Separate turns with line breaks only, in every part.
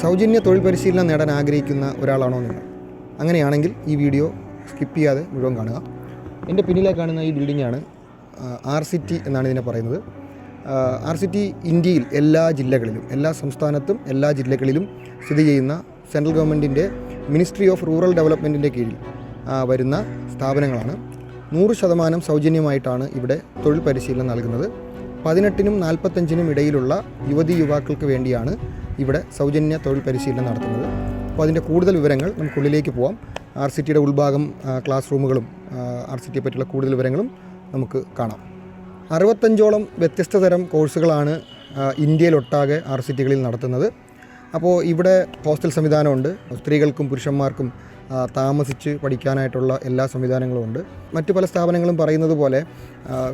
സൗജന്യ തൊഴിൽ പരിശീലനം നേടാൻ ആഗ്രഹിക്കുന്ന ഒരാളാണോ നിങ്ങൾ? അങ്ങനെയാണെങ്കിൽ ഈ വീഡിയോ സ്കിപ്പ് ചെയ്യാതെ മുഴുവൻ കാണുക. എന്റെ പിന്നിലെ കാണുന്ന ഈ ബിൽഡിങ്ങാണ് ആർ സി ടി എന്നാണ് ഇതിനെ പറയുന്നത്. ആർ സി ടി ഇന്ത്യയിൽ എല്ലാ ജില്ലകളിലും എല്ലാ സംസ്ഥാനത്തും എല്ലാ ജില്ലകളിലും സ്ഥിതി ചെയ്യുന്ന സെൻട്രൽ ഗവൺമെന്റിന്റെ മിനിസ്ട്രി ഓഫ് റൂറൽ ഡെവലപ്മെന്റിന്റെ കീഴിൽ വരുന്ന സ്ഥാപനങ്ങളാണ്. നൂറ് ശതമാനം സൗജന്യമായിട്ടാണ് ഇവിടെ തൊഴിൽ പരിശീലനം നൽകുന്നത്. പതിനെട്ടിനും നാൽപ്പത്തഞ്ചിനും ഇടയിലുള്ള യുവതി യുവാക്കൾക്ക് വേണ്ടിയാണ് ഇവിടെ സൗജന്യ തൊഴിൽ പരിശീലനം നടത്തുന്നത്. അപ്പോൾ അതിന്റെ കൂടുതൽ വിവരങ്ങൾ നമുക്കുള്ളിലേക്ക് പോവാം. ആർ സി ടിയുടെ ഉൾഭാഗം ക്ലാസ് റൂമുകളും ആർ സി ടിയെ പറ്റിയുള്ള കൂടുതൽ വിവരങ്ങളും നമുക്ക് കാണാം. അറുപത്തഞ്ചോളം വ്യത്യസ്ത തരം കോഴ്സുകളാണ് ഇന്ത്യയിലൊട്ടാകെ ആർ സി ടികളിൽ നടത്തുന്നത്. അപ്പോൾ ഇവിടെ ഹോസ്റ്റൽ സംവിധാനമുണ്ട്. സ്ത്രീകൾക്കും പുരുഷന്മാർക്കും താമസിച്ച് പഠിക്കാനായിട്ടുള്ള എല്ലാ സംവിധാനങ്ങളും ഉണ്ട്. മറ്റു പല സ്ഥാപനങ്ങളും പറയുന്നത് പോലെ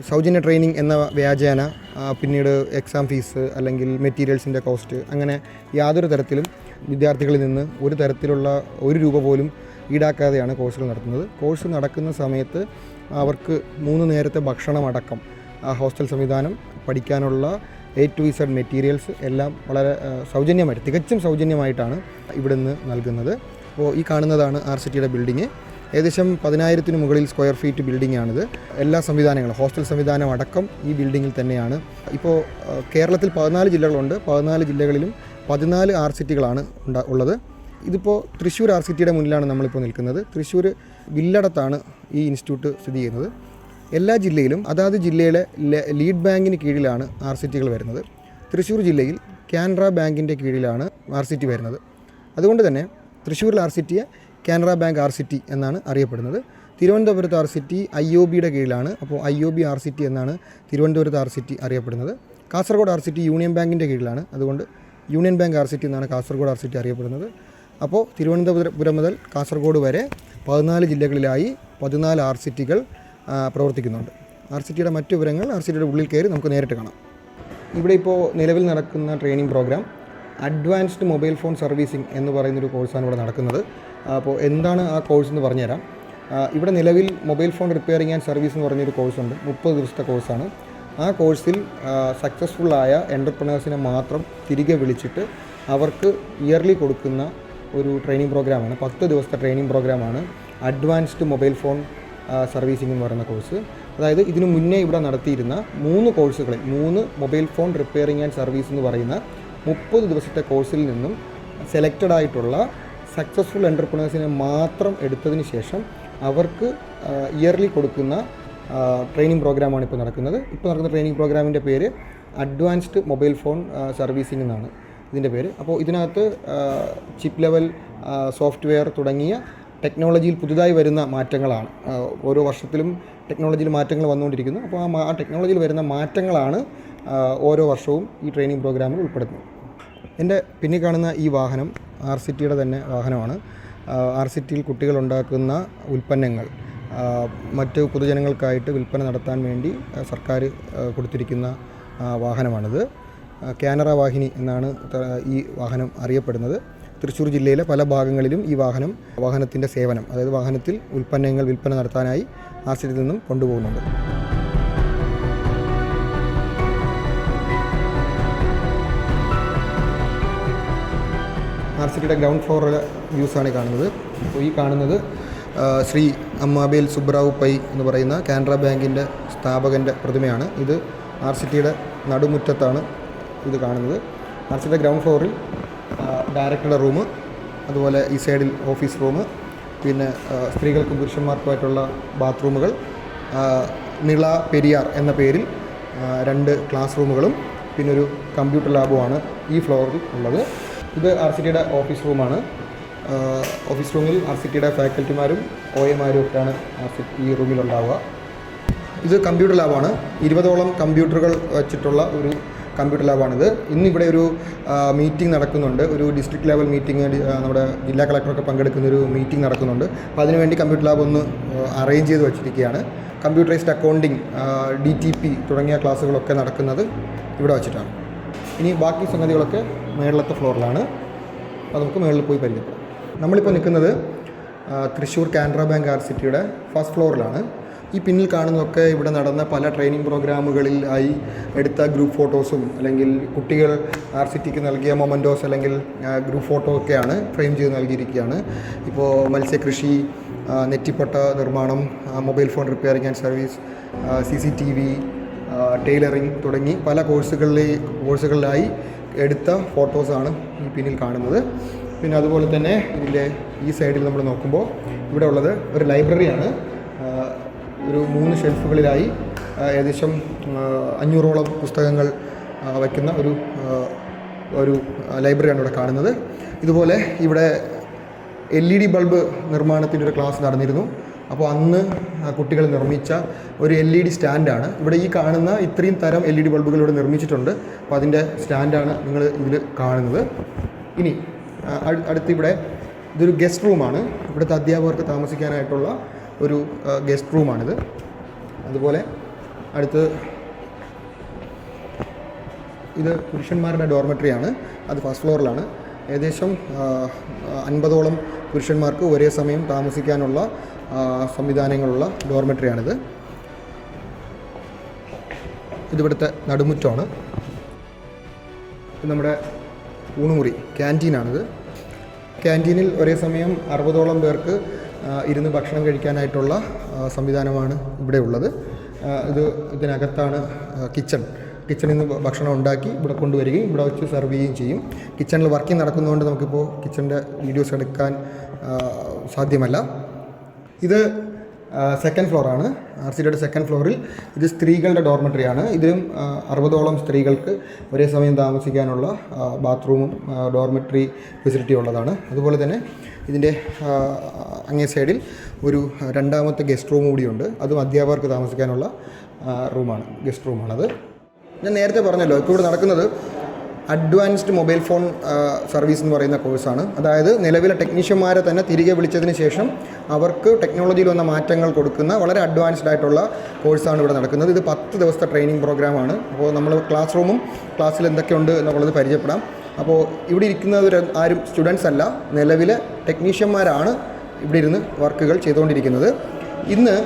സൗജന്യ ട്രെയിനിങ് എന്ന വ്യാജേന പിന്നീട് എക്സാം ഫീസ് അല്ലെങ്കിൽ മെറ്റീരിയൽസിന്റെ കോസ്റ്റ് അങ്ങനെ യാതൊരു തരത്തിലും വിദ്യാർത്ഥികളിൽ നിന്ന് ഒരു തരത്തിലുള്ള ഒരു രൂപ പോലും ഈടാക്കാതെയാണ് കോഴ്സുകൾ നടത്തുന്നത്. കോഴ്സ് നടക്കുന്ന സമയത്ത് അവർക്ക് മൂന്ന് നേരത്തെ ഭക്ഷണം അടക്കം ഹോസ്റ്റൽ സംവിധാനം പഠിക്കാനുള്ള എ ടു ഇസഡ് മെറ്റീരിയൽസ് എല്ലാം വളരെ സൗജന്യമായിട്ട് തികച്ചും സൗജന്യമായിട്ടാണ് ഇവിടുന്ന് നൽകുന്നത്. അപ്പോൾ ഈ കാണുന്നതാണ് ആർ സി ടിയുടെ ബിൽഡിങ് ഏകദേശം പതിനായിരത്തിന് മുകളിൽ സ്ക്വയർ ഫീറ്റ് ബിൽഡിംഗ് ആണിത്. എല്ലാ സംവിധാനങ്ങളും ഹോസ്റ്റൽ സംവിധാനം അടക്കം ഈ ബിൽഡിങ്ങിൽ തന്നെയാണ്. ഇപ്പോൾ കേരളത്തിൽ പതിനാല് ജില്ലകളുണ്ട്. പതിനാല് ജില്ലകളിലും പതിനാല് ആർ സിറ്റികളാണ് ഉള്ളത്. ഇതിപ്പോൾ തൃശ്ശൂർ ആർ സിറ്റിയുടെ മുന്നിലാണ് നമ്മളിപ്പോൾ നിൽക്കുന്നത്. തൃശ്ശൂർ വില്ലടത്താണ് ഈ ഇൻസ്റ്റിറ്റ്യൂട്ട് സ്ഥിതി ചെയ്യുന്നത്. എല്ലാ ജില്ലയിലും അതാത് ജില്ലയിലെ ലീഡ് ബാങ്കിന് കീഴിലാണ് ആർ സിറ്റികൾ വരുന്നത്. തൃശ്ശൂർ ജില്ലയിൽ കാനറ ബാങ്കിന്റെ കീഴിലാണ് ആർ സിറ്റി വരുന്നത്. അതുകൊണ്ട് തന്നെ തൃശ്ശൂരിൽ R C ടിയെ Canara bank R C T എന്നാണ് അറിയപ്പെടുന്നത് തിരുവനന്തപുരത്ത് R C T I O ബിയുടെ കീഴിലാണ് അപ്പോൾ I O B R C T എന്നാണ് തിരുവനന്തപുരത്ത് ആർ സി ടി അറിയപ്പെടുന്നത് Kasaragod R C T union ബാങ്കിന്റെ കീഴിലാണ് അതുകൊണ്ട് union bank R C T എന്നാണ് കാസർഗോഡ് ആർ സി ടി അറിയപ്പെടുന്നത് അപ്പോൾ തിരുവനന്തപുരം മുതൽ കാസർഗോഡ് വരെ പതിനാല് ജില്ലകളിലായി പതിനാല് ആർ സി ടികൾ പ്രവർത്തിക്കുന്നുണ്ട് ആർ സി ടിയുടെ മറ്റു വിവരങ്ങൾ ആർ സി ടിയുടെ ഉള്ളിൽ കയറി നമുക്ക് നേരിട്ട് കാണാം ഇവിടെ ഇപ്പോൾ നിലവിൽ നടക്കുന്ന training program advanced mobile phone servicing എന്ന് പറയുന്നൊരു കോഴ്സാണ് ഇവിടെ നടക്കുന്നത്. അപ്പോൾ എന്താണ് ആ കോഴ്സ് എന്ന് പറഞ്ഞുതരാം. ഇവിടെ നിലവിൽ mobile phone repairing and service എന്ന് പറഞ്ഞൊരു കോഴ്സുണ്ട്. മുപ്പത് ദിവസത്തെ കോഴ്സാണ്. ആ കോഴ്സിൽ സക്സസ്ഫുള്ളായ എന്റർപ്രണേഴ്സിനെ മാത്രം തിരികെ വിളിച്ചിട്ട് അവർക്ക് ഇയർലി കൊടുക്കുന്ന ഒരു ട്രെയിനിങ് പ്രോഗ്രാമാണ് പത്ത് ദിവസത്തെ ട്രെയിനിങ് പ്രോഗ്രാമാണ് അഡ്വാൻസ്ഡ് മൊബൈൽ ഫോൺ സർവീസിംഗ് എന്ന് പറയുന്ന കോഴ്സ്. അതായത് ഇതിനു മുന്നേ ഇവിടെ നടത്തിയിരുന്ന മൂന്ന് കോഴ്സുകളിൽ മൂന്ന് mobile phone repairing and service എന്ന് പറയുന്ന മുപ്പത് ദിവസത്തെ കോഴ്സിൽ നിന്നും സെലക്റ്റഡ് ആയിട്ടുള്ള സക്സസ്ഫുൾ എന്റർപ്രണേഴ്സിനെ മാത്രം എടുത്തതിന് ശേഷം അവർക്ക് ഇയർലി കൊടുക്കുന്ന ട്രെയിനിങ് പ്രോഗ്രാമാണ് ഇപ്പോൾ നടക്കുന്നത്. ഇപ്പോൾ നടക്കുന്ന ട്രെയിനിങ് പ്രോഗ്രാമിന്റെ പേര് അഡ്വാൻസ്ഡ് മൊബൈൽ ഫോൺ സർവീസിംഗ് എന്നാണ് ഇതിന്റെ പേര്. അപ്പോൾ ഇതിനകത്ത് ചിപ്പ് ലെവൽ സോഫ്റ്റ്വെയർ തുടങ്ങിയ ടെക്നോളജിയിൽ പുതുതായി വരുന്ന മാറ്റങ്ങളാണ്. ഓരോ വർഷത്തിലും ടെക്നോളജിയിൽ മാറ്റങ്ങൾ വന്നുകൊണ്ടിരിക്കുന്നു. അപ്പോൾ ആ ടെക്നോളജിയിൽ വരുന്ന മാറ്റങ്ങളാണ് ഓരോ വർഷവും ഈ ട്രെയിനിങ് പ്രോഗ്രാമിൽ ഉൾപ്പെടുന്നു എന്റെ പിന്നിൽ കാണുന്ന ഈ വാഹനം ആർ സി ടിയുടെ തന്നെ വാഹനമാണ്. ആർ സി ടിയിൽ കുട്ടികൾ ഉണ്ടാക്കുന്ന ഉൽപ്പന്നങ്ങൾ മറ്റ് പൊതുജനങ്ങൾക്കായിട്ട് വിൽപ്പന നടത്താൻ വേണ്ടി സർക്കാർ കൊടുത്തിരിക്കുന്ന വാഹനമാണിത്. കാനറ വാഹിനി എന്നാണ് ഈ വാഹനം അറിയപ്പെടുന്നത്. തൃശ്ശൂർ ജില്ലയിലെ പല ഭാഗങ്ങളിലും ഈ വാഹനം വാഹനത്തിന്റെ സേവനം അതായത് വാഹനത്തിൽ ഉൽപ്പന്നങ്ങൾ വിൽപ്പന നടത്താനായി ആർ സി നിന്നും കൊണ്ടുപോകുന്നുണ്ട്. ആർ സി ടിയുടെ ഗ്രൗണ്ട് ഫ്ലോറിലെ വ്യൂസാണ് കാണുന്നത്. അപ്പോൾ ഈ കാണുന്നത് ശ്രീ അമ്മാബേൽ സുബ്രാവു പൈ എന്ന് പറയുന്ന കാനറ ബാങ്കിന്റെ സ്ഥാപകന്റെ പ്രതിമയാണ്. ഇത് ആർ സി ടിയുടെ നടുമുറ്റത്താണ് ഇത് കാണുന്നത്. ആർ സി ടിയുടെ ഗ്രൗണ്ട് ഫ്ലോറിൽ ഡയറക്ടറുടെ റൂം അതുപോലെ ഈ സൈഡിൽ ഓഫീസ് റൂം പിന്നെ സ്ത്രീകൾക്കും പുരുഷന്മാർക്കുമായിട്ടുള്ള ബാത്റൂമുകൾ നിള പെരിയാർ എന്ന പേരിൽ രണ്ട് ക്ലാസ് റൂമുകളും പിന്നെ ഒരു കമ്പ്യൂട്ടർ ലാബുമാണ് ഈ ഫ്ലോറിൽ ഉള്ളത്. ഇത് ആർ സി ടിയുടെ ഓഫീസ് റൂമാണ് ഓഫീസ് റൂമിൽ ആർ സി ടിയുടെ ഫാക്കൽറ്റിമാരും ഒ എമാരും ഒക്കെയാണ് ഈ റൂമിലുണ്ടാവുക ഇത് കമ്പ്യൂട്ടർ ലാബാണ് ഇരുപതോളം കമ്പ്യൂട്ടറുകൾ വെച്ചിട്ടുള്ള ഒരു കമ്പ്യൂട്ടർ ലാബാണിത് ഇന്നിവിടെ ഒരു മീറ്റിംഗ് നടക്കുന്നുണ്ട്. ഒരു ഡിസ്ട്രിക്ട് ലെവൽ മീറ്റിംഗ് നമ്മുടെ ജില്ലാ കളക്ടറൊക്കെ പങ്കെടുക്കുന്ന ഒരു മീറ്റിംഗ് നടക്കുന്നുണ്ട്. അപ്പോൾ അതിനുവേണ്ടി കമ്പ്യൂട്ടർ ലാബ് ഒന്ന് അറേഞ്ച് ചെയ്ത് വെച്ചിരിക്കുകയാണ്. Computerised accounting D T P തുടങ്ങിയ ക്ലാസ്സുകളൊക്കെ നടക്കുന്നത് ഇവിടെ വച്ചിട്ടാണ്. ഇനി ബാക്കി സംഗതികളൊക്കെ മേളിലത്തെ ഫ്ലോറിലാണ്. അപ്പോൾ നമുക്ക് മുകളിൽ പോയി പരിചയപ്പെടാം. നമ്മളിപ്പോൾ നിൽക്കുന്നത് തൃശ്ശൂർ കാനറ ബാങ്ക് ആർ സിറ്റിയുടെ ഫസ്റ്റ് ഫ്ലോറിലാണ്. ഈ പിന്നിൽ കാണുന്നതൊക്കെ ഇവിടെ നടന്ന പല ട്രെയിനിങ് പ്രോഗ്രാമുകളിൽ ആയി എടുത്ത ഗ്രൂപ്പ് ഫോട്ടോസും അല്ലെങ്കിൽ കുട്ടികൾ ആർ സിറ്റിക്ക് നൽകിയ മൊമന്റോസ് അല്ലെങ്കിൽ ഗ്രൂപ്പ് ഫോട്ടോ ഒക്കെയാണ് ഫ്രെയിം ചെയ്ത് നൽകിയിരിക്കുകയാണ്. ഇപ്പോൾ മത്സ്യകൃഷി നെറ്റിപ്പൊട്ട നിർമ്മാണം mobile phone repairing and service C C T V tailoring തുടങ്ങി പല കോഴ്സുകളിലെ കോഴ്സുകളിലായി എടുത്ത ഫോട്ടോസാണ് ഈ പിന്നിൽ കാണുന്നത്. പിന്നെ അതുപോലെ തന്നെ ഇതിന്റെ ഈ സൈഡിൽ നമ്മൾ നോക്കുമ്പോൾ ഇവിടെ ഉള്ളത് ഒരു ലൈബ്രറിയാണ് ഒരു മൂന്ന് ഷെൽഫുകളിലായി ഏകദേശം അഞ്ഞൂറോളം പുസ്തകങ്ങൾ വയ്ക്കുന്ന ഒരു ഒരു ലൈബ്രറിയാണ് ഇവിടെ കാണുന്നത്. ഇതുപോലെ ഇവിടെ എൽ ഇ ഡി ബൾബ് നിർമ്മാണത്തിന്റെ ഒരു ക്ലാസ് നടന്നിരുന്നു. അപ്പോൾ അന്ന് കുട്ടികൾ നിർമ്മിച്ച ഒരു എൽ ഇ ഡി സ്റ്റാൻഡാണ്. ഇവിടെ ഈ കാണുന്ന ഇത്രയും തരം എൽ ഇ ഡി ബൾബുകൾ ഇവിടെ നിർമ്മിച്ചിട്ടുണ്ട്. അപ്പോൾ അതിന്റെ സ്റ്റാൻഡാണ് നിങ്ങൾ ഇതിൽ കാണുന്നത്. ഇനി അടുത്തിവിടെ ഇതൊരു ഗസ്റ്റ് റൂമാണ്. ഇവിടുത്തെ അധ്യാപകർക്ക് താമസിക്കാനായിട്ടുള്ള ഒരു ഗസ്റ്റ് റൂമാണിത്. അതുപോലെ അടുത്ത് ഇത് പുരുഷന്മാരുടെ ഡോർമെട്രിയാണ്. അത് ഫസ്റ്റ് ഫ്ലോറിലാണ്. ഏകദേശം അൻപതോളം പുരുഷന്മാർക്ക് ഒരേ സമയം താമസിക്കാനുള്ള സംവിധാനങ്ങളുള്ള ഡോർമെട്രിയാണിത്. ഇതിവിടുത്തെ നടുമുറ്റമാണ്. നമ്മുടെ ഊണുമുറി ക്യാന്റീനാണിത്. ക്യാന്റീനിൽ ഒരേ സമയം അറുപതോളം പേർക്ക് ഇരുന്ന് ഭക്ഷണം കഴിക്കാനായിട്ടുള്ള സംവിധാനമാണ് ഇവിടെ ഉള്ളത് ഇത് ഇതിനകത്താണ് കിച്ചൺ. കിച്ചണിൽ നിന്ന് ഭക്ഷണം ഉണ്ടാക്കി ഇവിടെ കൊണ്ടുവരികയും ഇവിടെ വെച്ച് സെർവ് ചെയ്യുകയും ചെയ്യും. കിച്ചണിൽ വർക്കിംഗ് നടക്കുന്നതുകൊണ്ട് നമുക്കിപ്പോൾ കിച്ചണിന്റെ വീഡിയോസ് എടുക്കാൻ സാധ്യമല്ല. ഇത് സെക്കൻഡ് ഫ്ലോറാണ് ആർ സി ഡിയുടെ സെക്കൻഡ് ഫ്ലോറിൽ ഇത് സ്ത്രീകളുടെ ഡോർമെട്രിയാണ് ഇതിലും അറുപതോളം സ്ത്രീകൾക്ക് ഒരേ സമയം താമസിക്കാനുള്ള ബാത്റൂമും ഡോർമെട്രി ഫെസിലിറ്റി ഉള്ളതാണ്. അതുപോലെ തന്നെ ഇതിന്റെ അങ്ങേ സൈഡിൽ ഒരു രണ്ടാമത്തെ ഗസ്റ്റ് റൂം കൂടിയുണ്ട്. അതും അധ്യാപകർക്ക് താമസിക്കാനുള്ള റൂമാണ് ഗസ്റ്റ് റൂമാണത് ഞാൻ നേരത്തെ പറഞ്ഞല്ലോ ഇപ്പോൾ ഇവിടെ നടക്കുന്നത് അഡ്വാൻസ്ഡ് മൊബൈൽ ഫോൺ സർവീസ് എന്ന് പറയുന്ന കോഴ്സാണ് അതായത് നിലവിലെ ടെക്നീഷ്യന്മാരെ തന്നെ തിരികെ വിളിച്ചതിന് ശേഷം അവർക്ക് ടെക്നോളജിയിൽ വന്ന മാറ്റങ്ങൾ കൊടുക്കുന്ന വളരെ അഡ്വാൻസ്ഡ് ആയിട്ടുള്ള കോഴ്സാണ് ഇവിടെ നടക്കുന്നത്. ഇത് പത്ത് ദിവസത്തെ ട്രെയിനിങ് പ്രോഗ്രാമാണ് അപ്പോൾ നമ്മൾ ക്ലാസ് റൂമും ക്ലാസ്സിൽ എന്തൊക്കെയുണ്ട് എന്നുള്ളത് പരിചയപ്പെടാം. അപ്പോൾ ഇവിടെ ഇരിക്കുന്നവർ ആരും സ്റ്റുഡൻസ് അല്ല. നിലവിലെ ടെക്നീഷ്യന്മാരാണ് ഇവിടെ ഇരുന്ന് വർക്കുകൾ ചെയ്തുകൊണ്ടിരിക്കുന്നത്. ഇന്ന്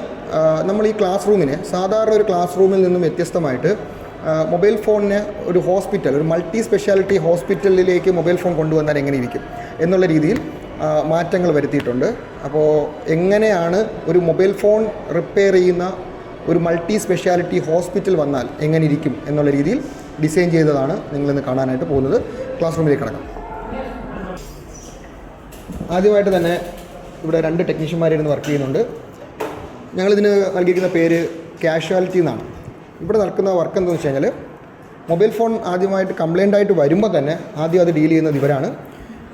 നമ്മൾ ഈ ക്ലാസ് റൂമിനെ സാധാരണ ഒരു ക്ലാസ് റൂമിൽ നിന്നും വ്യത്യസ്തമായിട്ട് മൊബൈൽ ഫോണിന് ഒരു ഹോസ്പിറ്റൽ ഒരു മൾട്ടി സ്പെഷ്യാലിറ്റി ഹോസ്പിറ്റലിലേക്ക് മൊബൈൽ ഫോൺ കൊണ്ടുവന്നാൽ എങ്ങനെ ഇരിക്കും എന്നുള്ള രീതിയിൽ മാറ്റങ്ങൾ വരുത്തിയിട്ടുണ്ട്. അപ്പോൾ എങ്ങനെയാണ് ഒരു മൊബൈൽ ഫോൺ റിപ്പയർ ചെയ്യുന്ന ഒരു മൾട്ടി സ്പെഷ്യാലിറ്റി ഹോസ്പിറ്റൽ വന്നാൽ എങ്ങനെ ഇരിക്കും എന്നുള്ള രീതിയിൽ ഡിസൈൻ ചെയ്തതാണ് നിങ്ങളിന്ന് കാണാനായിട്ട് പോകുന്നത്. ക്ലാസ് റൂമിലേക്ക് കടക്കാം. ആദ്യമായിട്ട് തന്നെ ഇവിടെ രണ്ട് ടെക്നീഷ്യന്മാരിരുന്ന് വർക്ക് ചെയ്യുന്നുണ്ട്. ഞങ്ങളിതിന് നൽകിയിരിക്കുന്ന പേര് കാഷ്വാലിറ്റി എന്നാണ്. ഇവിടെ നടക്കുന്ന വർക്ക് എന്താണെന്ന് വെച്ച് കഴിഞ്ഞാൽ മൊബൈൽ ഫോൺ ആദ്യമായിട്ട് കംപ്ലൈന്റ് ആയിട്ട് വരുമ്പോൾ തന്നെ ആദ്യം അത് ഡീൽ ചെയ്യുന്നത് ഇവരാണ്.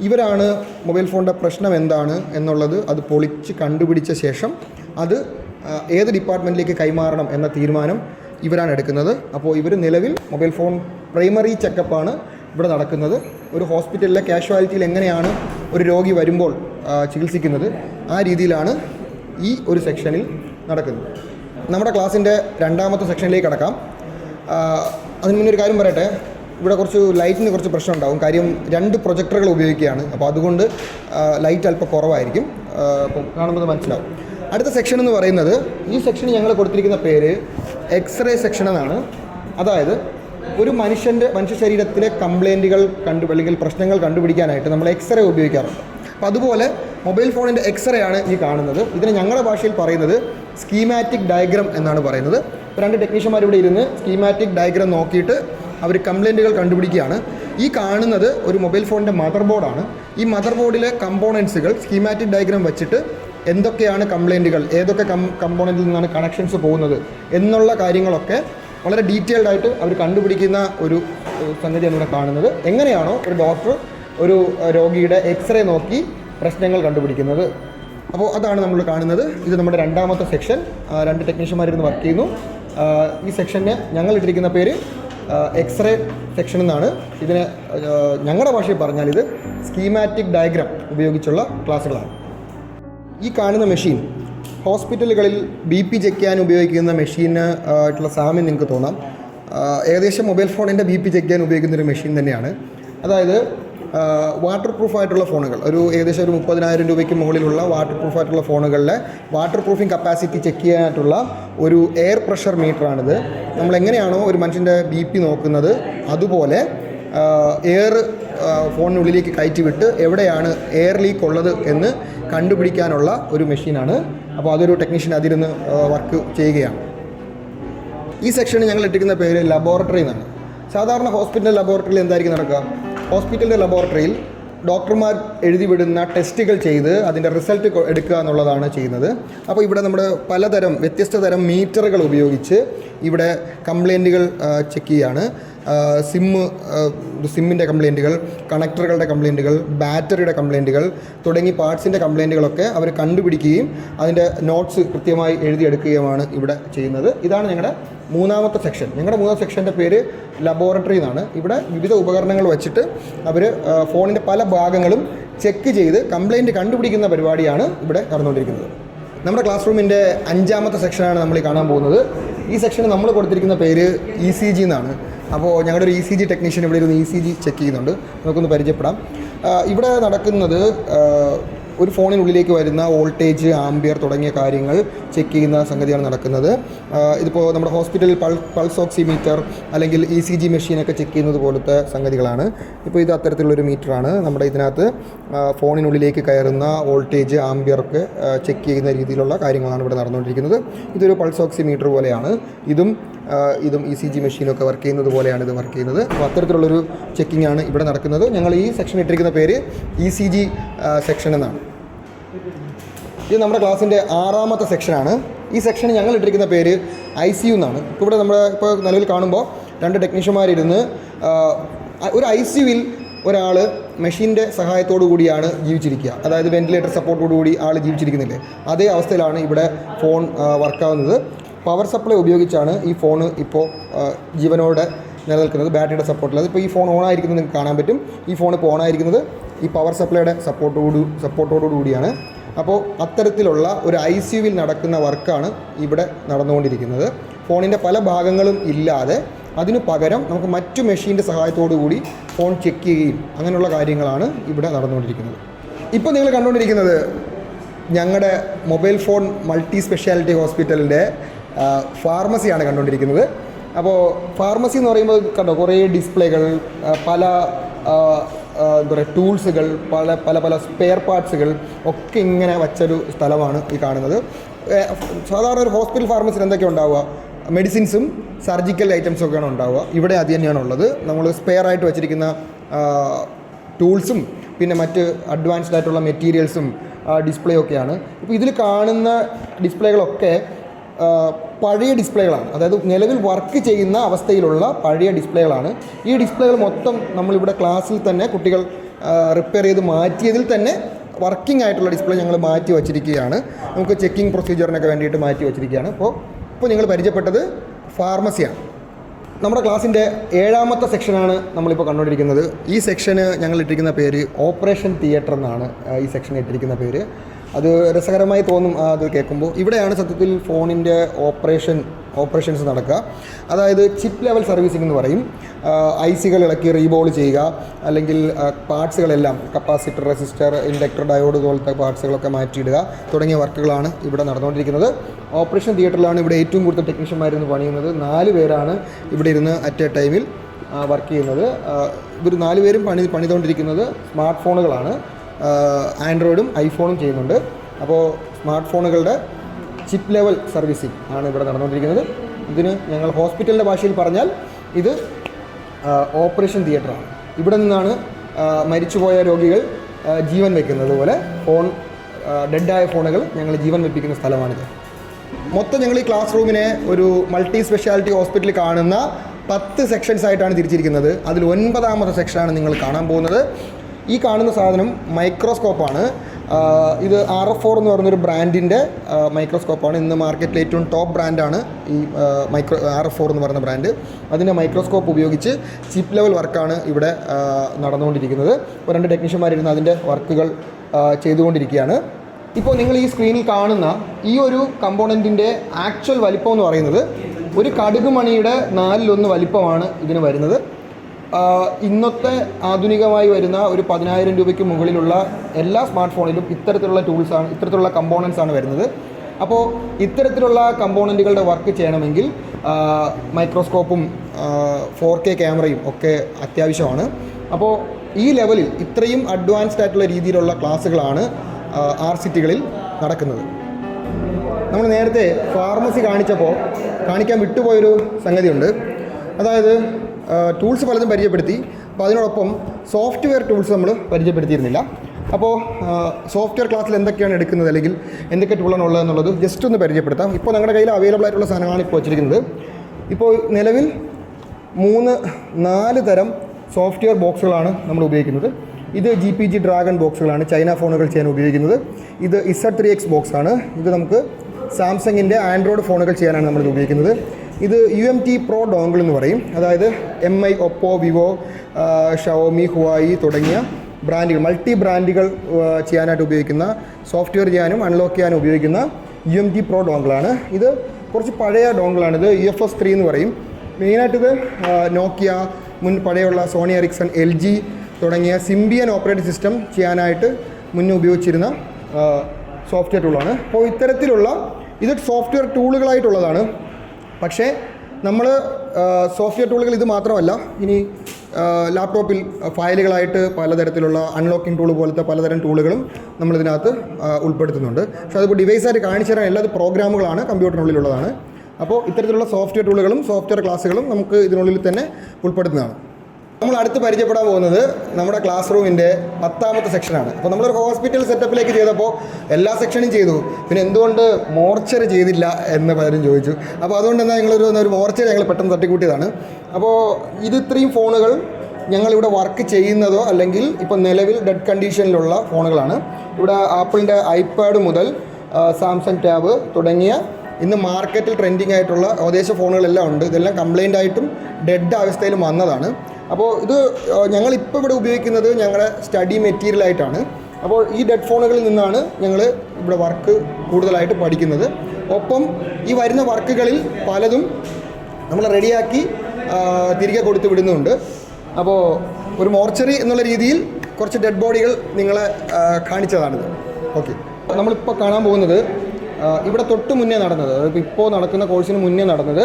ഇവരാണ് മൊബൈൽ ഫോണിന്റെ പ്രശ്നം എന്താണ് എന്നുള്ളത് അത് പൊളിച്ച് കണ്ടുപിടിച്ച ശേഷം അത് ഏത് ഡിപ്പാർട്ട്മെന്റിലേക്ക് കൈമാറണം എന്ന തീരുമാനം ഇവരാണ് എടുക്കുന്നത്. അപ്പോൾ ഇവർ നിലവിൽ മൊബൈൽ ഫോൺ പ്രൈമറി ചെക്കപ്പാണ് ഇവിടെ നടക്കുന്നത്. ഒരു ഹോസ്പിറ്റലിലെ കാഷ്വാലിറ്റിയിൽ എങ്ങനെയാണ് ഒരു രോഗി വരുമ്പോൾ ചികിത്സിക്കുന്നത് ആ രീതിയിലാണ് ഈ ഒരു സെക്ഷനിൽ നടക്കുന്നത്. നമ്മുടെ ക്ലാസ്സിന്റെ രണ്ടാമത്തെ സെക്ഷനിലേക്ക് കടക്കാം. അതിന് മുന്നേ ഒരു കാര്യം പറയട്ടെ. ഇവിടെ കുറച്ച് ലൈറ്റിന് കുറച്ച് പ്രശ്നം ഉണ്ടാവും കാര്യം രണ്ട് പ്രൊജക്ടറുകൾ ഉപയോഗിക്കുകയാണ്. അപ്പോൾ അതുകൊണ്ട് ലൈറ്റ് അല്പം കുറവായിരിക്കും. അപ്പോൾ അപ്പം കാണുമ്പോൾ മനസ്സിലാവും. അടുത്ത സെക്ഷൻ എന്ന് പറയുന്നത് ഈ സെക്ഷന് ഞങ്ങൾ കൊടുത്തിരിക്കുന്ന പേര് എക്സ്റേ സെക്ഷൻ എന്നാണ്. അതായത് ഒരു മനുഷ്യന്റെ മനുഷ്യ ശരീരത്തിലെ കംപ്ലൈന്റുകൾ കണ്ടു അല്ലെങ്കിൽ പ്രശ്നങ്ങൾ കണ്ടുപിടിക്കാനായിട്ട് നമ്മൾ എക്സ്റേ ഉപയോഗിക്കാറുണ്ട്. അപ്പോൾ അതുപോലെ മൊബൈൽ ഫോണിന്റെ എക്സ്റേ ആണ് ഈ കാണുന്നത്. ഇതിനെ ഞങ്ങളുടെ ഭാഷയിൽ പറയുന്നത് സ്കീമാറ്റിക് ഡയഗ്രം എന്നാണ് പറയുന്നത്. രണ്ട് ടെക്നീഷ്യന്മാർ ഇവിടെ ഇരുന്ന് സ്കീമാറ്റിക് ഡയഗ്രം നോക്കിയിട്ട് അവർ കംപ്ലൈന്റുകൾ കണ്ടുപിടിക്കുകയാണ്. ഈ കാണുന്നത് ഒരു മൊബൈൽ ഫോണിന്റെ മദർ ബോർഡാണ്. ഈ മദർ ബോർഡിലെ കമ്പോണൻസുകൾ സ്കീമാറ്റിക് ഡയഗ്രം വെച്ചിട്ട് എന്തൊക്കെയാണ് കംപ്ലൈന്റുകൾ ഏതൊക്കെ കം കമ്പോണന്റിൽ നിന്നാണ് കണക്ഷൻസ് പോകുന്നത് എന്നുള്ള കാര്യങ്ങളൊക്കെ വളരെ ഡീറ്റെയിൽഡ് ആയിട്ട് അവർ കണ്ടുപിടിക്കുന്ന ഒരു സംഗതിയാണ് ഇവിടെ കാണുന്നത്. എങ്ങനെയാണോ ഒരു ഡോക്ടർ ഒരു രോഗിയുടെ എക്സ്റേ നോക്കി പ്രശ്നങ്ങൾ കണ്ടുപിടിക്കുന്നത്. അപ്പോൾ അതാണ് നമ്മൾ കാണുന്നത്. ഇത് നമ്മുടെ രണ്ടാമത്തെ സെക്ഷൻ. രണ്ട് ടെക്നീഷ്യന്മാരിരുന്ന് വർക്ക് ചെയ്യുന്നു. ഈ സെക്ഷന് ഞങ്ങൾ ഇട്ടിരിക്കുന്ന പേര് എക്സ്റേ സെക്ഷൻ എന്നാണ്. ഇതിന് ഞങ്ങളുടെ ഭാഷയിൽ പറഞ്ഞാൽ ഇത് സ്കീമാറ്റിക് ഡയഗ്രാം ഉപയോഗിച്ചുള്ള ക്ലാസ്സുകളാണ്. ഈ കാണുന്ന മെഷീൻ ഹോസ്പിറ്റലുകളിൽ ബി പി ചെക്ക് ചെയ്യാൻ ഉപയോഗിക്കുന്ന മെഷീന് ആയിട്ടുള്ള സാമ്യം നിങ്ങൾക്ക് തോന്നാം. ഏകദേശം മൊബൈൽ ഫോണിന്റെ ബി പി ചെക്ക് ചെയ്യാൻ ഉപയോഗിക്കുന്ന ഒരു മെഷീൻ തന്നെയാണ്. അതായത് വാട്ടർ പ്രൂഫ് ആയിട്ടുള്ള ഫോണുകൾ. ഒരു ഏകദേശം ഒരു മുപ്പതിനായിരം രൂപയ്ക്ക് മുകളിലുള്ള വാട്ടർ പ്രൂഫ് ആയിട്ടുള്ള ഫോണുകളിലെ വാട്ടർ പ്രൂഫിംഗ് കപ്പാസിറ്റി ചെക്ക് ചെയ്യാനായിട്ടുള്ള ഒരു എയർ പ്രഷർ മീറ്ററാണിത് നമ്മൾ എങ്ങനെയാണോ ഒരു മനുഷ്യന്റെ ബി പി നോക്കുന്നത് അതുപോലെ എയർ ഫോണിനുള്ളിലേക്ക് കയറ്റി വിട്ട് എവിടെയാണ് എയർ ലീക്ക് ഉള്ളത് എന്ന് കണ്ടുപിടിക്കാനുള്ള ഒരു മെഷീനാണ്. അപ്പോൾ അതൊരു ടെക്നീഷ്യൻ അതിരുന്ന് വർക്ക് ചെയ്യുകയാണ്. ഈ സെക്ഷന് ഞങ്ങൾ ഇട്ടിരിക്കുന്ന പേര് ലബോറട്ടറി എന്നാണ്. സാധാരണ ഹോസ്പിറ്റൽ ലബോറട്ടറിയിൽ എന്തായിരിക്കും നടക്കുക? ഹോസ്പിറ്റലിന്റെ ലബോറട്ടറിയിൽ ഡോക്ടർമാർ എഴുതിവിടുന്ന ടെസ്റ്റുകൾ ചെയ്ത് അതിന്റെ റിസൾട്ട് എടുക്കുക എന്നുള്ളതാണ് ചെയ്യുന്നത്. അപ്പോൾ ഇവിടെ നമ്മുടെ പലതരം വ്യത്യസ്ത തരം മീറ്ററുകൾ ഉപയോഗിച്ച് ഇവിടെ കംപ്ലൈന്റുകൾ ചെക്ക് ചെയ്യാണ്. സിമ്മ് സിമ്മിന്റെ കംപ്ലൈന്റുകൾ കണക്ടറുകളുടെ കംപ്ലൈന്റുകൾ ബാറ്ററിയുടെ കംപ്ലൈന്റുകൾ തുടങ്ങി പാർട്സിന്റെ കംപ്ലൈന്റുകളൊക്കെ അവർ കണ്ടുപിടിക്കുകയും അതിന്റെ നോട്ട്സ് കൃത്യമായി എഴുതിയെടുക്കുകയുമാണ് ഇവിടെ ചെയ്യുന്നത്. ഇതാണ് ഞങ്ങളുടെ മൂന്നാമത്തെ സെക്ഷൻ ഞങ്ങളുടെ മൂന്നാം സെക്ഷന്റെ പേര് ലബോറട്ടറി എന്നാണ്. ഇവിടെ വിവിധ ഉപകരണങ്ങൾ വെച്ചിട്ട് അവർ ഫോണിന്റെ പല ഭാഗങ്ങളും ചെക്ക് ചെയ്ത് കംപ്ലൈന്റ് കണ്ടുപിടിക്കുന്ന പരിപാടിയാണ് ഇവിടെ നടന്നുകൊണ്ടിരിക്കുന്നത്. നമ്മുടെ ക്ലാസ് റൂമിന്റെ അഞ്ചാമത്തെ സെക്ഷനാണ് നമ്മൾ കാണാൻ പോകുന്നത്. ഈ സെക്ഷന് നമ്മൾ കൊടുത്തിരിക്കുന്ന പേര് ഇ സി ജി എന്നാണ്. അപ്പോൾ ഞങ്ങളുടെ ഒരു ഇ സി ജി ടെക്നീഷ്യൻ ഇവിടെ ഇരുന്ന് ഇ സി ജി ചെക്ക് ചെയ്യുന്നുണ്ട്. നമുക്കൊന്ന് പരിചയപ്പെടാം. ഇവിടെ നടക്കുന്നത് ഒരു ഫോണിനുള്ളിലേക്ക് വരുന്ന വോൾട്ടേജ് ആംബിയർ തുടങ്ങിയ കാര്യങ്ങൾ ചെക്ക് ചെയ്യുന്ന സംഗതിയാണ് നടക്കുന്നത്. ഇതിപ്പോൾ നമ്മുടെ ഹോസ്പിറ്റലിൽ പൾ പൾസ് ഓക്സിമീറ്റർ അല്ലെങ്കിൽ ഇ സി ജി മെഷീനൊക്കെ ചെക്ക് ചെയ്യുന്നത് പോലത്തെ സംഗതികളാണ്. ഇപ്പോൾ ഇത് അത്തരത്തിലുള്ളൊരു മീറ്ററാണ്. നമ്മുടെ ഇതിനകത്ത് ഫോണിനുള്ളിലേക്ക് കയറുന്ന വോൾട്ടേജ് ആംബിയർ ഒക്കെ ചെക്ക് ചെയ്യുന്ന രീതിയിലുള്ള കാര്യങ്ങളാണ് ഇവിടെ നടന്നുകൊണ്ടിരിക്കുന്നത്. ഇതൊരു പൾസ് ഓക്സിമീറ്റർ പോലെയാണ്. ഇതും ഇതും ഇ സി ജി മെഷീനൊക്കെ വർക്ക് ചെയ്യുന്നത് പോലെയാണ് ഇത് വർക്ക് ചെയ്യുന്നത്. അപ്പോൾ അത്തരത്തിലുള്ളൊരു ചെക്കിംഗ് ആണ് ഇവിടെ നടക്കുന്നത്. ഞങ്ങൾ ഈ സെക്ഷൻ ഇട്ടിരിക്കുന്ന പേര് ഇ സി ജി സെക്ഷൻ എന്നാണ്. ഇത് നമ്മുടെ ക്ലാസ്സിന്റെ ആറാമത്തെ സെക്ഷനാണ് ഈ സെക്ഷൻ ഞങ്ങൾ ഇട്ടിരിക്കുന്ന പേര് ഐ സി യു എന്നാണ്. ഇവിടെ നമ്മുടെ ഇപ്പോൾ നിലവിൽ കാണുമ്പോൾ രണ്ട് ടെക്നീഷ്യന്മാരിരുന്ന് ഒരു ഐ സി യുവിൽ ഒരാൾ മെഷീന്റെ സഹായത്തോടു കൂടിയാണ് ജീവിച്ചിരിക്കുക. അതായത് വെന്റിലേറ്റർ സപ്പോർട്ടോടു കൂടി ആൾ ജീവിച്ചിരിക്കുന്നില്ലേ? അതേ അവസ്ഥയിലാണ് ഇവിടെ ഫോൺ വർക്കാവുന്നത് പവർ സപ്ലൈ ഉപയോഗിച്ചാണ് ഈ ഫോൺ ഇപ്പോൾ ജീവനോടെ നിലനിൽക്കുന്നത് ബാറ്ററിയുടെ സപ്പോർട്ടിൽ അതിപ്പോൾ ഈ ഫോൺ ഓൺ ആയിരിക്കുന്നത് നിങ്ങൾക്ക് കാണാൻ പറ്റും. ഈ ഫോൺ ഇപ്പോൾ ഓൺ ആയിരിക്കുന്നത് ഈ പവർ സപ്ലൈയുടെ സപ്പോർട്ടോടു സപ്പോർട്ടോടു കൂടിയാണ്. അപ്പോൾ അത്തരത്തിലുള്ള ഒരു ഐ സി യുവിൽ നടക്കുന്ന വർക്കാണ് ഇവിടെ നടന്നുകൊണ്ടിരിക്കുന്നത്. ഫോണിന്റെ പല ഭാഗങ്ങളും ഇല്ലാതെ അതിനു പകരം നമുക്ക് മറ്റു മെഷീന്റെ കൂടി ഫോൺ ചെക്ക് ചെയ്യുകയും അങ്ങനെയുള്ള കാര്യങ്ങളാണ് ഇവിടെ നടന്നുകൊണ്ടിരിക്കുന്നത്. ഇപ്പോൾ നിങ്ങൾ കണ്ടുകൊണ്ടിരിക്കുന്നത് ഞങ്ങളുടെ മൊബൈൽ ഫോൺ മൾട്ടി സ്പെഷ്യാലിറ്റി ഹോസ്പിറ്റലിന്റെ ഫാർമസിയാണ് കണ്ടുകൊണ്ടിരിക്കുന്നത്. അപ്പോൾ ഫാർമസി എന്ന് പറയുമ്പോൾ കണ്ടോ കുറേ ഡിസ്പ്ലേകൾ പല എന്താ പറയുക ടൂൾസുകൾ പല പല പല സ്പെയർ പാർട്സുകൾ ഒക്കെ ഇങ്ങനെ വച്ചൊരു സ്ഥലമാണ് ഈ കാണുന്നത്. സാധാരണ ഒരു ഹോസ്പിറ്റൽ ഫാർമസിയിൽ എന്തൊക്കെ ഉണ്ടാവുക? മെഡിസിൻസും സർജിക്കൽ ഐറ്റംസും ഒക്കെയാണ് ഉണ്ടാവുക. ഇവിടെ അത് തന്നെയാണ് ഉള്ളത്. നമ്മൾ സ്പെയർ ആയിട്ട് വെച്ചിരിക്കുന്ന ടൂൾസും പിന്നെ മറ്റ് അഡ്വാൻസ്ഡ് ആയിട്ടുള്ള മെറ്റീരിയൽസും ഡിസ്പ്ലേ ഒക്കെയാണ്. ഇപ്പോൾ ഇതിൽ കാണുന്ന ഡിസ്പ്ലേകളൊക്കെ പഴയ ഡിസ്പ്ലേകളാണ്. അതായത് നിലവിൽ വർക്ക് ചെയ്യുന്ന അവസ്ഥയിലുള്ള പഴയ ഡിസ്പ്ലേകളാണ്. ഈ ഡിസ്പ്ലേകൾ മൊത്തം നമ്മളിവിടെ ക്ലാസ്സിൽ തന്നെ കുട്ടികൾ റിപ്പയർ ചെയ്ത് മാറ്റിയതിൽ തന്നെ വർക്കിംഗ് ആയിട്ടുള്ള ഡിസ്പ്ലേ ഞങ്ങൾ മാറ്റി വച്ചിരിക്കുകയാണ്. നമുക്ക് ചെക്കിംഗ് പ്രൊസീജിയറിനൊക്കെ വേണ്ടിയിട്ട് മാറ്റി വച്ചിരിക്കുകയാണ്. അപ്പോൾ ഇപ്പോൾ നിങ്ങൾ പരിചയപ്പെട്ടത് ഫാർമസിയാണ് നമ്മുടെ ക്ലാസ്സിന്റെ ഏഴാമത്തെ സെക്ഷനാണ് നമ്മളിപ്പോൾ കണ്ടുകൊണ്ടിരിക്കുന്നത്. ഈ സെക്ഷന് ഞങ്ങൾ ഇട്ടിരിക്കുന്ന പേര് ഓപ്പറേഷൻ തിയേറ്റർ എന്നാണ്. ഈ സെക്ഷൻ ഇട്ടിരിക്കുന്ന പേര്. അത് രസകരമായി തോന്നും അത് കേൾക്കുമ്പോൾ. ഇവിടെയാണ് സത്യത്തിൽ ഫോണിന്റെ ഓപ്പറേഷൻ ഓപ്പറേഷൻസ് നടക്കുക. അതായത് ചിപ്പ് ലെവൽ സർവീസിംഗ് എന്ന് പറയും. ഐസികൾ ഇളക്കി റീബോൾ ചെയ്യുക. അല്ലെങ്കിൽ പാർട്സുകളെല്ലാം കപ്പാസിറ്റർ റെസിസ്റ്റർ ഇൻഡക്ടർ ഡയോഡ് പോലത്തെ പാർട്സുകളൊക്കെ മാറ്റിയിടുക തുടങ്ങിയ വർക്കുകളാണ് ഇവിടെ നടന്നുകൊണ്ടിരിക്കുന്നത്. ഓപ്പറേഷൻ തിയേറ്ററിലാണ് ഇവിടെ ഏറ്റവും കൂടുതൽ ടെക്നീഷ്യന്മാരിന്ന് പണിയുന്നത്. നാല് പേരാണ് ഇവിടെ ഇരുന്ന് അറ്റ് എ ടൈമിൽ വർക്ക് ചെയ്യുന്നത്. ഇവർ നാല് പേരും പണി പണിതുകൊണ്ടിരിക്കുന്നത് സ്മാർട്ട് ഫോണുകളാണ് ആൻഡ്രോയിഡും ഐഫോണും ചെയ്യുന്നുണ്ട്. അപ്പോൾ സ്മാർട്ട് ഫോണുകളുടെ ചിപ്പ് ലെവൽ സർവീസിംഗ് ആണ് ഇവിടെ നടന്നുകൊണ്ടിരിക്കുന്നത്. ഇതിന് ഞങ്ങൾ ഹോസ്പിറ്റലിന്റെ ഭാഷയിൽ പറഞ്ഞാൽ ഇത് ഓപ്പറേഷൻ തിയേറ്ററാണ് ഇവിടെ നിന്നാണ് മരിച്ചുപോയ രോഗികൾ ജീവൻ വെക്കുന്നത് പോലെ ഫോൺ ഡെഡായ ഫോണുകൾ ഞങ്ങൾ ജീവൻ വെപ്പിക്കുന്ന സ്ഥലമാണിത്. മൊത്തം ഞങ്ങൾ ഈ ക്ലാസ് റൂമിനെ ഒരു മൾട്ടി സ്പെഷ്യാലിറ്റി ഹോസ്പിറ്റലിൽ കാണുന്ന പത്ത് സെക്ഷൻസ് ആയിട്ടാണ് തിരിച്ചിരിക്കുന്നത്. അതിൽ ഒൻപതാമത്തെ സെക്ഷനാണ് നിങ്ങൾ കാണാൻ പോകുന്നത്. ഈ കാണുന്ന സാധനം മൈക്രോസ്കോപ്പാണ്. ഇത് ആർ എഫ് ഫോർ എന്ന് പറയുന്നൊരു ബ്രാൻഡിന്റെ മൈക്രോസ്കോപ്പാണ്. ഇന്ന് മാർക്കറ്റിലെ ഏറ്റവും ടോപ്പ് ബ്രാൻഡാണ് ഈ മൈക്രോ ആർ എഫ് ഫോർ എന്ന് പറയുന്ന ബ്രാൻഡ്. അതിന്റെ മൈക്രോസ്കോപ്പ് ഉപയോഗിച്ച് ചിപ്പ് ലെവൽ വർക്കാണ് ഇവിടെ നടന്നുകൊണ്ടിരിക്കുന്നത്. ഇപ്പോൾ രണ്ട് ടെക്നീഷ്യന്മാരിരുന്ന് അതിന്റെ വർക്കുകൾ ചെയ്തുകൊണ്ടിരിക്കുകയാണ്. ഇപ്പോൾ നിങ്ങൾ ഈ സ്ക്രീനിൽ കാണുന്ന ഈ ഒരു കമ്പോണന്റിന്റെ ആക്ച്വൽ വലിപ്പം എന്ന് പറയുന്നത് ഒരു കടുക് മണിയുടെ നാലിലൊന്ന് വലിപ്പമാണ് ഇതിന് വരുന്നത്. ഇന്നത്തെ ആധുനികമായി വരുന്ന ഒരു പതിനായിരം രൂപയ്ക്ക് മുകളിലുള്ള എല്ലാ സ്മാർട്ട് ഫോണിലും ഇത്തരത്തിലുള്ള ടൂൾസാണ് ഇത്തരത്തിലുള്ള കമ്പോണൻസ് ആണ് വരുന്നത്. അപ്പോൾ ഇത്തരത്തിലുള്ള കമ്പോണന്റുകളുടെ വർക്ക് ചെയ്യണമെങ്കിൽ മൈക്രോസ്കോപ്പും ഫോർ കെ ക്യാമറയും ഒക്കെ അത്യാവശ്യമാണ്. അപ്പോൾ ഈ ലെവലിൽ ഇത്രയും അഡ്വാൻസ്ഡ് ആയിട്ടുള്ള രീതിയിലുള്ള ക്ലാസ്സുകളാണ് ആർ സിറ്റികളിൽ നടക്കുന്നത്. നമ്മൾ നേരത്തെ ഫാർമസി കാണിച്ചപ്പോൾ കാണിക്കാൻ വിട്ടുപോയൊരു സംഗതിയുണ്ട്. അതായത് ടൂൾസ് പലതും പരിചയപ്പെടുത്തി. അപ്പോൾ അതിനോടൊപ്പം സോഫ്റ്റ്വെയർ ടൂൾസ് നമ്മൾ പരിചയപ്പെടുത്തിയിരുന്നില്ല. അപ്പോൾ സോഫ്റ്റ്വെയർ ക്ലാസ്സിൽ എന്തൊക്കെയാണ് എടുക്കുന്നത് അല്ലെങ്കിൽ എന്തൊക്കെ ടൂളാണ് ഉള്ളത് എന്നുള്ളത് ജസ്റ്റ് ഒന്ന് പരിചയപ്പെടുത്താം. ഇപ്പോൾ ഞങ്ങളുടെ കയ്യിൽ അവൈലബിൾ ആയിട്ടുള്ള സാധനങ്ങളാണ് ഇപ്പോൾ വെച്ചിരിക്കുന്നത്. ഇപ്പോൾ നിലവിൽ മൂന്ന് നാല് തരം സോഫ്റ്റ്വെയർ ബോക്സുകളാണ് നമ്മൾ ഉപയോഗിക്കുന്നത്. ഇത് ജി പി ജി ഡ്രാഗൺ ബോക്സുകളാണ് ചൈന ഫോണുകൾ ചെയ്യാൻ ഉപയോഗിക്കുന്നത്. ഇത് ഇസഡ് ത്രീ എക്സ് ബോക്സാണ് ഇത് നമുക്ക് സാംസങ്ങിന്റെ ആൻഡ്രോയിഡ് ഫോണുകൾ ചെയ്യാനാണ് നമ്മളിത് ഉപയോഗിക്കുന്നത്. ഇത് U M T pro dongle എന്ന് പറയും. അതായത് M I Oppo Vivo Xiaomi Huawei തുടങ്ങിയ ബ്രാൻഡുകൾ മൾട്ടി ബ്രാൻഡുകൾ ചെയ്യാനായിട്ട് ഉപയോഗിക്കുന്ന സോഫ്റ്റ്വെയർ ചെയ്യാനും അൺലോക്ക് ചെയ്യാനും ഉപയോഗിക്കുന്ന യു എം ടി പ്രോ ഡോങ്കിളാണ് ഇത് കുറച്ച് പഴയ ഡോങ്കിളാണ് ഇത് യു എഫ് എസ് ത്രീ എന്ന് പറയും. മെയിനായിട്ടിത് നോക്കിയ മുൻ പഴയുള്ള സോണി എറിക്സൺ എൽ ജി തുടങ്ങിയ സിംബിയൻ ഓപ്പറേറ്റിംഗ് സിസ്റ്റം ചെയ്യാനായിട്ട് മുന്നേ ഉപയോഗിച്ചിരുന്ന സോഫ്റ്റ്വെയർ ടൂളാണ് അപ്പോൾ ഇത്തരത്തിലുള്ള ഇത് സോഫ്റ്റ്വെയർ ടൂളുകളായിട്ടുള്ളതാണ് പക്ഷേ നമ്മൾ സോഫ്റ്റ്വെയർ ടൂളുകൾ ഇത് മാത്രമല്ല ഇനി ലാപ്ടോപ്പിൽ ഫയലുകളായിട്ട് പലതരത്തിലുള്ള അൺലോക്കിംഗ് ടൂൾ പോലത്തെ പലതരം ടൂളുകളും നമ്മളിതിനകത്ത് ഉൾപ്പെടുത്തുന്നുണ്ട്. പക്ഷേ അതിപ്പോൾ ഡിവൈസായിട്ട് കാണിച്ചു തരാൻ എല്ലാ പ്രോഗ്രാമുകളാണ് കമ്പ്യൂട്ടറിനുള്ളിലുള്ളതാണ്. അപ്പോൾ ഇത്തരത്തിലുള്ള സോഫ്റ്റ്വെയർ ടൂളുകളും സോഫ്റ്റ്വെയർ ക്ലാസ്സുകളും നമുക്ക് ഇതിനുള്ളിൽ തന്നെ ഉൾപ്പെടുത്തുന്നതാണ്. നമ്മൾ അടുത്ത് പരിചയപ്പെടാൻ പോകുന്നത് നമ്മുടെ ക്ലാസ് റൂമിന്റെ പത്താമത്തെ സെക്ഷനാണ് അപ്പോൾ നമ്മളൊരു ഹോസ്പിറ്റൽ സെറ്റപ്പിലേക്ക് ചെയ്തപ്പോൾ എല്ലാ സെക്ഷനും ചെയ്തു. പിന്നെ എന്തുകൊണ്ട് മോർച്ചർ ചെയ്തില്ല എന്ന് പലരും ചോദിച്ചു. അപ്പോൾ അതുകൊണ്ട് തന്നെ ഞങ്ങളൊരു ഒരു മോർച്ചർ ഞങ്ങൾ പെട്ടെന്ന് തട്ടിക്കൂട്ടിയതാണ്. അപ്പോൾ ഇത് ഇത്രയും ഫോണുകൾ ഞങ്ങളിവിടെ വർക്ക് ചെയ്യുന്നതോ അല്ലെങ്കിൽ ഇപ്പോൾ നിലവിൽ ഡെഡ് കണ്ടീഷനിലുള്ള ഫോണുകളാണ് ഇവിടെ ആപ്പിളിന്റെ ഐപാഡ് മുതൽ സാംസങ് ടാബ് തുടങ്ങിയ ഇന്ന് മാർക്കറ്റിൽ ട്രെൻഡിങ് ആയിട്ടുള്ള ഉദ്ദേശ ഫോണുകളെല്ലാം ഉണ്ട്. ഇതെല്ലാം കംപ്ലൈന്റ് ആയിട്ടും ഡെഡ് അവസ്ഥയിലും വന്നതാണ്. അപ്പോൾ ഇത് ഞങ്ങളിപ്പോൾ ഇവിടെ ഉപയോഗിക്കുന്നത് ഞങ്ങളുടെ സ്റ്റഡി മെറ്റീരിയൽ ആയിട്ടാണ്. അപ്പോൾ ഈ ഡെഡ് ഫോണുകളിൽ നിന്നാണ് ഞങ്ങൾ ഇവിടെ വർക്ക് കൂടുതലായിട്ട് പഠിക്കുന്നത്. ഒപ്പം ഈ വരുന്ന വർക്കുകളിൽ പലതും നമ്മൾ റെഡിയാക്കി തിരികെ കൊടുത്തു വിടുന്നുണ്ട്. അപ്പോൾ ഒരു മോർച്ചറി എന്നുള്ള രീതിയിൽ കുറച്ച് ഡെഡ് ബോഡികൾ നിങ്ങളെ കാണിച്ചതാണിത്. ഓക്കെ. നമ്മളിപ്പോൾ കാണാൻ പോകുന്നത് ഇവിടെ തൊട്ട് മുന്നേ നടന്നത് ഇപ്പോൾ നടക്കുന്ന കോഴ്സിന് മുന്നേ നടന്നത്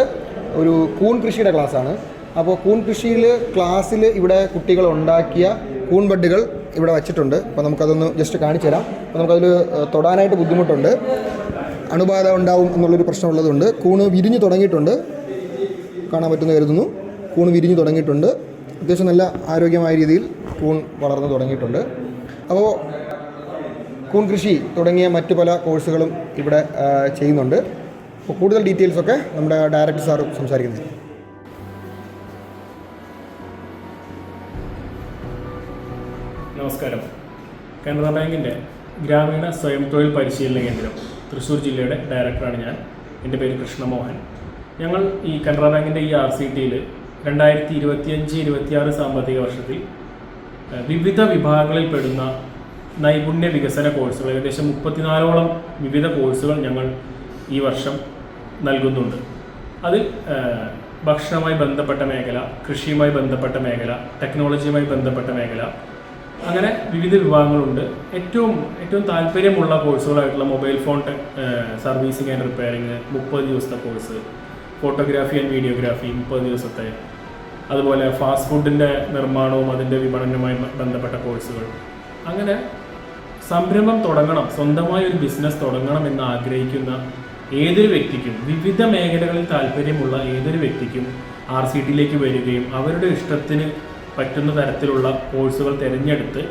ഒരു കൂൺ കൃഷിയുടെ ക്ലാസ്സാണ്. അപ്പോൾ കൂൺ കൃഷിയിൽ ക്ലാസ്സിൽ ഇവിടെ കുട്ടികൾ ഉണ്ടാക്കിയ കൂൺ ബഡ്ഡുകൾ ഇവിടെ വച്ചിട്ടുണ്ട്. അപ്പോൾ നമുക്കതൊന്ന് ജസ്റ്റ് കാണിച്ചു തരാം. അപ്പോൾ നമുക്കതിൽ തൊടാനായിട്ട് ബുദ്ധിമുട്ടുണ്ട്. അണുബാധ ഉണ്ടാവും എന്നുള്ളൊരു പ്രശ്നമുള്ളതുകൊണ്ട് കൂണ് വിരിഞ്ഞു തുടങ്ങിയിട്ടുണ്ട്. കാണാൻ പറ്റുന്ന കരുതുന്നു. കൂൺ വിരിഞ്ഞു തുടങ്ങിയിട്ടുണ്ട്. അത്യാവശ്യം നല്ല ആരോഗ്യമായ രീതിയിൽ കൂൺ വളർന്നു തുടങ്ങിയിട്ടുണ്ട്. അപ്പോൾ കൂൺ കൃഷി തുടങ്ങിയ മറ്റു പല കോഴ്സുകളും ഇവിടെ ചെയ്യുന്നുണ്ട്. അപ്പോൾ കൂടുതൽ ഡീറ്റെയിൽസൊക്കെ നമ്മുടെ ഡയറക്ടർ സാറും സംസാരിക്കുന്നത്
നമസ്കാരം. കാനറ ബാങ്കിന്റെ ഗ്രാമീണ സ്വയം തൊഴിൽ പരിശീലന കേന്ദ്രം തൃശ്ശൂർ ജില്ലയുടെ ഡയറക്ടറാണ് ഞാൻ. എന്റെ പേര് കൃഷ്ണമോഹൻ. ഞങ്ങൾ ഈ കാനറ ബാങ്കിന്റെ ഈ ആർ സി ടിയിൽ രണ്ടായിരത്തി ഇരുപത്തിയഞ്ച് ഇരുപത്തിയാറ് സാമ്പത്തിക വർഷത്തിൽ വിവിധ വിഭാഗങ്ങളിൽ പെടുന്ന നൈപുണ്യ വികസന കോഴ്സുകൾ ഏകദേശം മുപ്പത്തിനാലോളം വിവിധ കോഴ്സുകൾ ഞങ്ങൾ ഈ വർഷം നൽകുന്നുണ്ട്. അതിൽ ഭക്ഷണവുമായി ബന്ധപ്പെട്ട മേഖല കൃഷിയുമായി ബന്ധപ്പെട്ട മേഖല ടെക്നോളജിയുമായി ബന്ധപ്പെട്ട മേഖല അങ്ങനെ വിവിധ വിഭാഗങ്ങളുണ്ട്. ഏറ്റവും ഏറ്റവും താല്പര്യമുള്ള കോഴ്സുകളായിട്ടുള്ള mobile phone servicing and repairing മുപ്പത് ദിവസത്തെ കോഴ്സ് ഫോട്ടോഗ്രാഫി ആൻഡ് വീഡിയോഗ്രാഫി മുപ്പത് ദിവസത്തെ അതുപോലെ ഫാസ്റ്റ് ഫുഡിന്റെ നിർമ്മാണവും അതിന്റെ വിപണനവുമായി ബന്ധപ്പെട്ട കോഴ്സുകൾ. അങ്ങനെ സംരംഭം തുടങ്ങണം സ്വന്തമായി ഒരു ബിസിനസ് തുടങ്ങണം എന്ന് ആഗ്രഹിക്കുന്ന ഏതൊരു വ്യക്തിക്കും വിവിധ മേഖലകളിൽ താല്പര്യമുള്ള ഏതൊരു വ്യക്തിക്കും ആർ സി ടിയിലേക്ക് വരികയും അവരുടെ ഇഷ്ടത്തിന് പറ്റുന്ന തരത്തിലുള്ള കോഴ്സുകൾ തിരഞ്ഞെടുത്ത്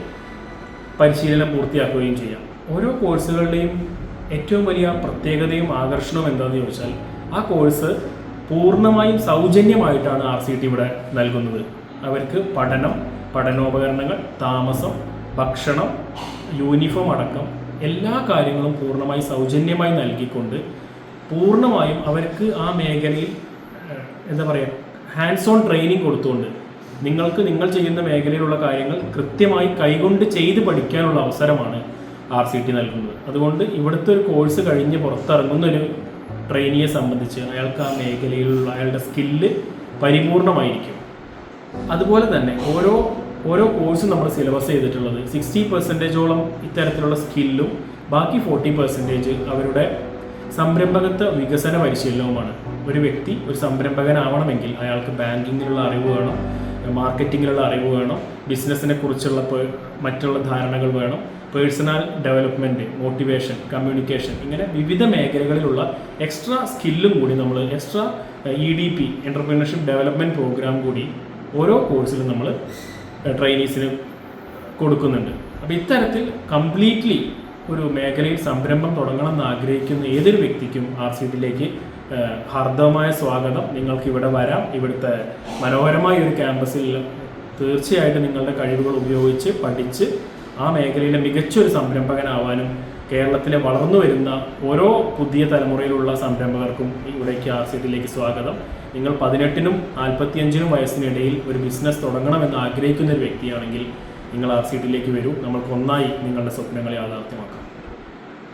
പരിശീലനം പൂർത്തിയാക്കുകയും ചെയ്യാം. ഓരോ കോഴ്സുകളുടെയും ഏറ്റവും വലിയ പ്രത്യേകതയും ആകർഷണവും എന്താണെന്ന് ചോദിച്ചാൽ ആ കോഴ്സ് പൂർണമായും സൗജന്യമായിട്ടാണ് ആർ സി ടി ഇവിടെ നൽകുന്നത്. അവർക്ക് പഠനം പഠനോപകരണങ്ങൾ താമസം ഭക്ഷണം യൂണിഫോം അടക്കം എല്ലാ കാര്യങ്ങളും പൂർണമായി സൗജന്യമായി നൽകിക്കൊണ്ട് പൂർണമായും അവർക്ക് ആ മേഖലയിൽ എന്താ പറയുക ഹാൻഡ്സ് ഓൺ ട്രെയിനിങ് കൊടുത്തുകൊണ്ട് നിങ്ങൾക്ക് നിങ്ങൾ ചെയ്യുന്ന മേഖലയിലുള്ള കാര്യങ്ങൾ കൃത്യമായി കൈകൊണ്ട് ചെയ്ത് പഠിക്കാനുള്ള അവസരമാണ് ആർ സി ടി നൽകുന്നത്. അതുകൊണ്ട് ഇവിടുത്തെ ഒരു കോഴ്സ് കഴിഞ്ഞ് പുറത്തിറങ്ങുന്ന ഒരു ട്രെയിനിയെ സംബന്ധിച്ച് അയാൾക്ക് ആ മേഖലയിലുള്ള അയാളുടെ സ്കില്ല് പരിപൂർണമായിരിക്കും. അതുപോലെ തന്നെ ഓരോ ഓരോ കോഴ്സും നമ്മൾ സിലബസ് ചെയ്തിട്ടുള്ളത് സിക്സ്റ്റി പെർസെന്റേജോളം ഇത്തരത്തിലുള്ള സ്കില്ലും ബാക്കി ഫോർട്ടി പെർസെന്റേജ് അവരുടെ സംരംഭകത്വ വികസന പരിശീലനവുമാണ്. ഒരു വ്യക്തി ഒരു സംരംഭകനാവണമെങ്കിൽ അയാൾക്ക് ബാങ്കിങ്ങിലുള്ള അറിവ് വേണം മാർക്കറ്റിങ്ങിലുള്ള അറിവ് വേണം. ബിസിനസ്സിനെ കുറിച്ചുള്ള മറ്റുള്ള ധാരണകൾ വേണം. പേഴ്സണൽ ഡെവലപ്മെന്റ് മോട്ടിവേഷൻ കമ്മ്യൂണിക്കേഷൻ ഇങ്ങനെ വിവിധ മേഖലകളിലുള്ള എക്സ്ട്രാ സ്കില്ലും കൂടി നമ്മൾ extra E D P entrepreneurship development program കൂടി ഓരോ കോഴ്സിലും നമ്മൾ ട്രെയിനീസിന് കൊടുക്കുന്നുണ്ട്. അപ്പോൾ ഇത്തരത്തിൽ കംപ്ലീറ്റ്ലി ഒരു മേഖലയിൽ സംരംഭം തുടങ്ങണം എന്ന് ആഗ്രഹിക്കുന്ന ഏതൊരു വ്യക്തിക്കും ആർ സി ടിയിലേക്ക് ഹാർദവമായ സ്വാഗതം. നിങ്ങൾക്ക് ഇവിടെ വരാം. ഇവിടുത്തെ മനോഹരമായ ഒരു ക്യാമ്പസിൽ തീർച്ചയായിട്ടും നിങ്ങളുടെ കഴിവുകൾ ഉപയോഗിച്ച് പഠിച്ച് ആ മേഖലയിലെ മികച്ചൊരു സംരംഭകനാവാനും കേരളത്തിലെ വളർന്നു വരുന്ന ഓരോ പുതിയ തലമുറയിലുള്ള സംരംഭകർക്കും ഇവിടേക്ക് സീറ്റിലേക്ക് സ്വാഗതം. നിങ്ങൾ പതിനെട്ടിനും നാൽപ്പത്തിയഞ്ചിനും വയസ്സിനിടയിൽ ഒരു ബിസിനസ് തുടങ്ങണമെന്ന് ആഗ്രഹിക്കുന്ന ഒരു വ്യക്തിയാണെങ്കിൽ നിങ്ങൾ ആ സീറ്റിലേക്ക് വരൂ. നമ്മൾക്ക് ഒന്നായി നിങ്ങളുടെ സ്വപ്നങ്ങളെ യാഥാർത്ഥ്യമാക്കാം.